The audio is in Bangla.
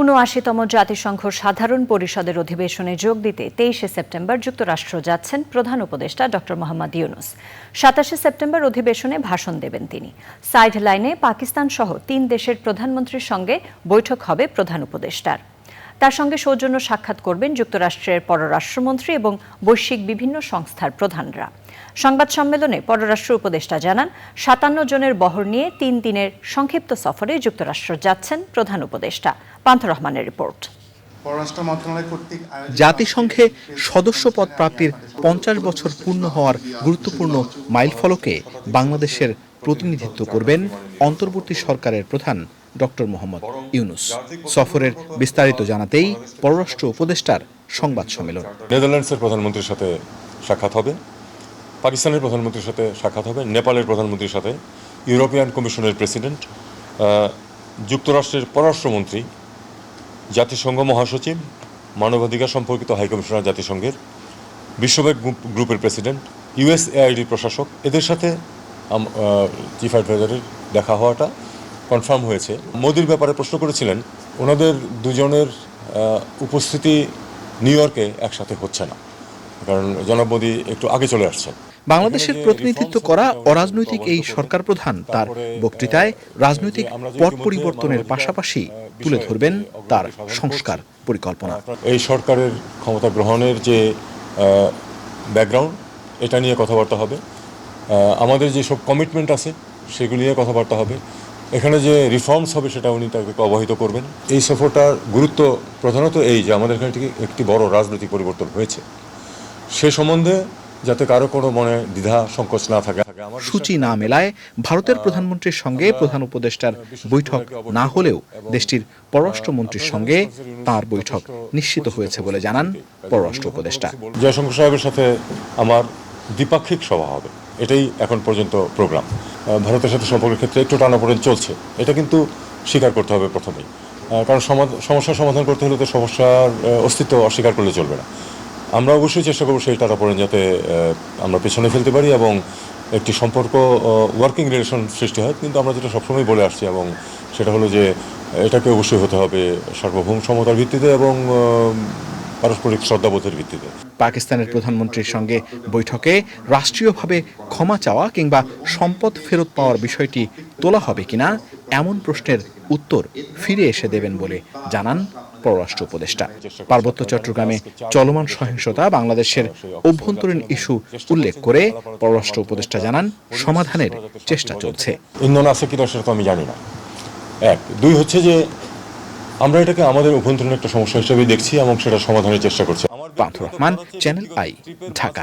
উনআশিতম জাতিসংঘ সাধারণ পরিষদের অধিবেশনে যোগ দিতে তেইশে সেপ্টেম্বর যুক্তরাষ্ট্র যাচ্ছেন প্রধান উপদেষ্টা ড. মোহাম্মদ ইউনুস। সাতাশে সেপ্টেম্বর অধিবেশনে ভাষণ দেবেন তিনি। সাইড লাইনে পাকিস্তান সহ তিন দেশের প্রধানমন্ত্রীর সঙ্গে বৈঠক হবে প্রধান উপদেষ্টার। তার সঙ্গে সৌজন্য সাক্ষাৎ করবেন যুক্তরাষ্ট্রের পররাষ্ট্রমন্ত্রী এবং বৈশ্বিক বিভিন্ন সংস্থার প্রধানরা। সংবাদ সম্মেলনে পররাষ্ট্র উপদেষ্টা জানান সাতান্ন জনের বহর নিয়ে তিন দিনের সংক্ষিপ্ত সফরে যুক্তরাষ্ট্র যাচ্ছেন প্রধান উপদেষ্টা। পান্থ রহমানের রিপোর্ট। পররাষ্ট্র মন্ত্রণালয় কর্তৃক আয়োজিত জাতিসংঘে সদস্য পদ প্রাপ্তির পঞ্চাশ বছর পূর্ণ হওয়ার গুরুত্বপূর্ণ মাইলফলকে বাংলাদেশের প্রতিনিধিত্ব করবেন অন্তর্বর্তী সরকারের প্রধান ডক্টর মোহাম্মদ ইউনুস। সফরের বিস্তারিত জানাতেই পররাষ্ট্র উপদেষ্টার সংবাদ সম্মেলন। নেদারল্যান্ডসের প্রধানমন্ত্রীর সাথে সাক্ষাৎ হবে। পাকিস্তানের প্রধানমন্ত্রীর সাথে সাক্ষাৎ হবে, নেপালের প্রধানমন্ত্রীর সাথে, ইউরোপিয়ান কমিশনের প্রেসিডেন্ট যুক্তরাষ্ট্রের পররাষ্ট্রমন্ত্রী, জাতিসংঘ মহাসচিব, মানবাধিকার সম্পর্কিত হাইকমিশনার জাতিসংঘের, বিশ্বব্যাংক গ্রুপের প্রেসিডেন্ট ইউএসএআইডির প্রশাসক, এদের সাথে চিফ অ্যাডভাইজারের দেখা হওয়াটা কনফার্ম হয়েছে। মোদির ব্যাপারে প্রশ্ন করেছিলেন, ওনাদের দুজনের উপস্থিতি নিউ ইয়র্কে একসাথে হচ্ছে না। কারণ জনাব একটু আগে চলে আসছেন বাংলাদেশের প্রতিনিধিত্ব করা অরাজনৈতিক এই সরকার প্রধান তার বক্তৃতায় রাজনৈতিক পট পরিবর্তনের পাশাপাশি তুলে ধরবেন তার সংস্কার পরিকল্পনা। এই সরকারের ক্ষমতা গ্রহণের যে ব্যাকগ্রাউন্ড এটা নিয়ে কথাবার্তা হবে। আমাদের যে সব কমিটমেন্ট আছে সেগুলি নিয়ে কথাবার্তা হবে। এখানে যে রিফর্মস হবে সেটা উনি তাদেরকে অবহিত করবেন। এই সফরটার গুরুত্ব প্রধানত এই যে আমাদের এখানে একটি বড় রাজনৈতিক পরিবর্তন হয়েছে। সে সম্বন্ধে যাতে কারও কোনো মনে দ্বিধা সংকোচ না থাকে। সূচি না মেলায় ভারতের প্রধানমন্ত্রীর সঙ্গে প্রধান উপদেষ্টার বৈঠক না হলেও দেশটির পররাষ্ট্রমন্ত্রীর সঙ্গে তার বৈঠক নিশ্চিত হয়েছে বলে জানান পররাষ্ট্র উপদেষ্টা। জয়শঙ্কর সাহেবের সাথে আমার দ্বিপাক্ষিক সভা হবে। এটাই এখন পর্যন্ত প্রোগ্রাম। ভারতের সাথে সম্পর্কের ক্ষেত্রে একটু টানাপোড়েন চলছে। এটা কিন্তু স্বীকার করতে হবে প্রথমেই। কারণ সমস্যার সমাধান করতে হলে তো সমস্যার অস্তিত্ব অস্বীকার করলে চলবে না। আমরা অবশ্যই চেষ্টা করব সেই টানাপোড়েন যাতে আমরা পেছনে ফেলতে পারি এবং একটি সম্পর্ক ওয়ার্কিং রিলেশন সৃষ্টি হয়। কিন্তু আমরা যেটা সবসময় বলে আসছি এবং সেটা হলো যে, এটাকে অবশ্যই হতে হবে সার্বভৌম সমতার ভিত্তিতে এবং পারস্পরিক শ্রদ্ধাবোধের ভিত্তিতে। পাকিস্তানের প্রধানমন্ত্রীর সঙ্গে বৈঠকে রাষ্ট্রীয়ভাবে ক্ষমা চাওয়া কিংবা সম্পদ ফেরত পাওয়ার বিষয়টি তোলা হবে কিনা এমন প্রশ্নের উত্তর ফিরে এসে দেবেন বলে জানান পররাষ্ট্র উপদেষ্টা। পার্বত্য চট্টগ্রামে চলমান সহিংসতা বাংলাদেশের অভ্যন্তরীণ ইস্যু উল্লেখ করে পররাষ্ট্র উপদেষ্টা জানান সমাধানের চেষ্টা চলছে। ইন্ধন আছে কিনা সেটা তো আমি জানি না। এক। দুই হচ্ছে যে আমরা এটাকে আমাদের অভ্যন্তরীণ একটা সমস্যা হিসেবে দেখছি এবং সেটা সমাধানের চেষ্টা করছি। Pantha Rahman channel I Dhaka.